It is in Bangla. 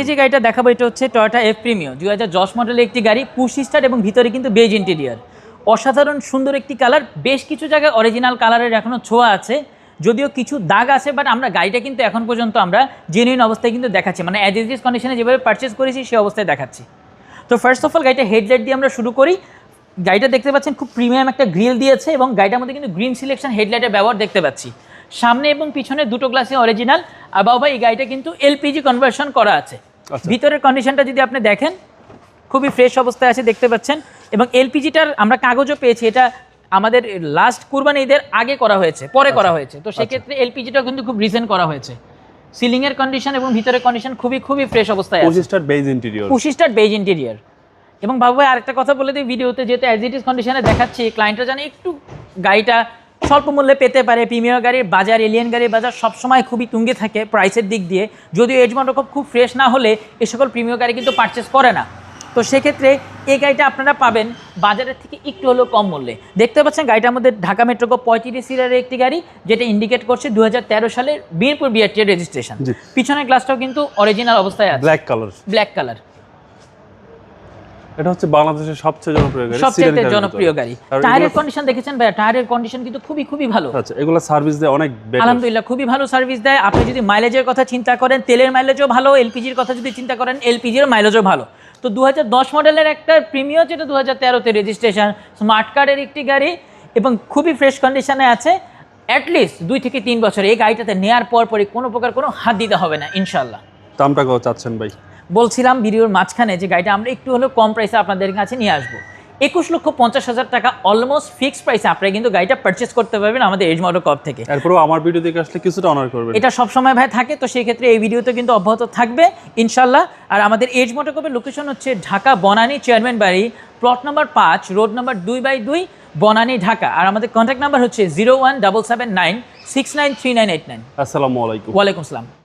এই যে গাড়িটা দেখাবো, এটা হচ্ছে টয়োটা এফ প্রিমিও দুই হাজার দশ মডেলের একটি গাড়ি, পুশ স্টার এবং ভিতরে কিন্তু বেজ ইন্টেরিয়ার। অসাধারণ, সুন্দর একটি কালার, বেশ কিছু জায়গায় অরিজিনাল কালারের এখনও ছোঁয়া আছে। যদিও কিছু দাগ আছে বাট আমরা গাড়িটা কিন্তু এখন পর্যন্ত আমরা জেনুইন অবস্থায় কিন্তু দেখাচ্ছি। মানে অ্যাজ ইজ কন্ডিশনে যেভাবে পারচেস করেছি সেই অবস্থায় দেখাচ্ছি। তো ফার্স্ট অফ অল গাড়িটা হেডলাইট দিয়ে আমরা শুরু করি। গাড়িটা দেখতে পাচ্ছেন, খুব প্রিমিয়াম একটা গ্রিল দিয়েছে এবং গাড়িটার মধ্যে কিন্তু গ্রিন সিলেকশন হেডলাইটের ব্যবহার দেখতে পাচ্ছি। সামনে এবং পিছনে দুটো গ্লাসে অরিজিনাল আর এই গাড়িটা কিন্তু এলপিজি কনভার্সন করা আছে। ভিতরের কন্ডিশনটা যদি আপনি দেখেন খুবই ফ্রেশ অবস্থায় আছে দেখতে পাচ্ছেন। এবং এলপিজিটার আমরা কাগজও পেয়েছি এটা আমাদের লাস্ট কুরবানি ঈদের আগে করা হয়েছে পরে করা হয়েছে। তো সেক্ষেত্রে এলপিজিটা কিন্তু খুব রিসেন্ট করা হয়েছে। সিলিং এর কন্ডিশন এবং ভিতরের কন্ডিশন খুবই খুবই ফ্রেশ অবস্থায় আছে। পঁচিশ স্টার বেজ ইন্টেরিয়র পঁচিশটার বেজ ইন্টেরিয়ার এবং বাবু ভাই আরেকটা কথা বলে দিই ভিডিওতে যেহেতু অ্যাজ ইট ইজ কন্ডিশনে দেখাচ্ছি ক্লায়েন্টরা জানে একটু গাড়িটা স্বল্প মূল্যে পেতে পারে। প্রিমিয়ার গাড়ির বাজার এলিয়ান গাড়ির বাজার সবসময় খুবই তুঙ্গে থাকে প্রাইসের দিক দিয়ে। যদিও এজ মডেল খুব ফ্রেশ না হলে এ সকল প্রিমিয়ার গাড়ি কিন্তু পারচেস করে না। তো সেক্ষেত্রে এই গাড়িটা আপনারা পাবেন বাজারের থেকে একটু হলেও কম মূল্যে। দেখতে পাচ্ছেন গাড়িটার মধ্যে ঢাকা মেট্রো কো পঁয়ত্রিশ সিটারের একটি গাড়ি যেটা ইন্ডিকেট করছে দু সালের বিএনপুর বিআরটি রেজিস্ট্রেশন পিছনের গ্লাসটাও কিন্তু অরিজিনাল অবস্থায় আছে। ব্ল্যাক কালার ব্ল্যাক কালার এটা হচ্ছে বাংলাদেশের সবচেয়ে জনপ্রিয় গাড়ি সবচেয়ে জনপ্রিয় গাড়ি। টায়ারের কন্ডিশন দেখেছেন ভাইয়া? টায়ারের কন্ডিশন কিন্তু খুবই খুবই ভালো। আচ্ছা এগুলো সার্ভিস দেয় অনেক। আলহামদুলিল্লাহ খুবই ভালো সার্ভিস দেয়। আপনি যদি মাইলেজের কথা চিন্তা করেন তেলের মাইলেজও ভালো এলপিজির কথা যদি চিন্তা করেন এলপিজির মাইলেজও ভালো। তো দুহাজার দশ মডেলের একটা প্রিমিয়ার যেটা দু হাজার তেরোতে রেজিস্ট্রেশন স্মার্ট কার্ডের একটি গাড়ি এবং খুবই ফ্রেশ কন্ডিশনে আছে। অ্যাটলিস্ট দুই থেকে তিন বছর এই গাড়িটাতে নেওয়ার পর পরই কোনো প্রকার কোনো হাত দিতে হবে না ইনশাল্লাহ দামটা চাচ্ছেন ভাই? বলছিলাম ভিডিওর মাঝখানে যে গাড়িটা আমরা একটু হলেও কম প্রাইসে আপনাদের কাছে নিয়ে আসব। একুশ লক্ষ পঞ্চাশ হাজার টাকা অলমোস্ট ফিক্সড প্রাইসে আপনারা কিন্তু গাড়িটা পারচেস করতে পারবেন আমাদের এজ মডেল কপ থেকে। আমার ভিডিও দেখে আসলে কিছুটা অনার করবেন। এটা সবসময় ভাই থাকে তো সেই ক্ষেত্রে এই ভিডিওতে কিন্তু অব্যাহত থাকবে ইনশাল্লাহ। আর আমাদের এজ মোটোকপের লোকেশন হচ্ছে ঢাকা বনানী চেয়ারম্যান বাড়ি প্লট নাম্বার পাঁচ রোড নাম্বার দুই বাই দুই বনানী ঢাকা। আর আমাদের কন্ট্যাক্ট নাম্বার হচ্ছে zero one double seven nine six nine three nine eight nine আসসালামু আলাইকুম। ওয়ালাইকুম আসসালাম।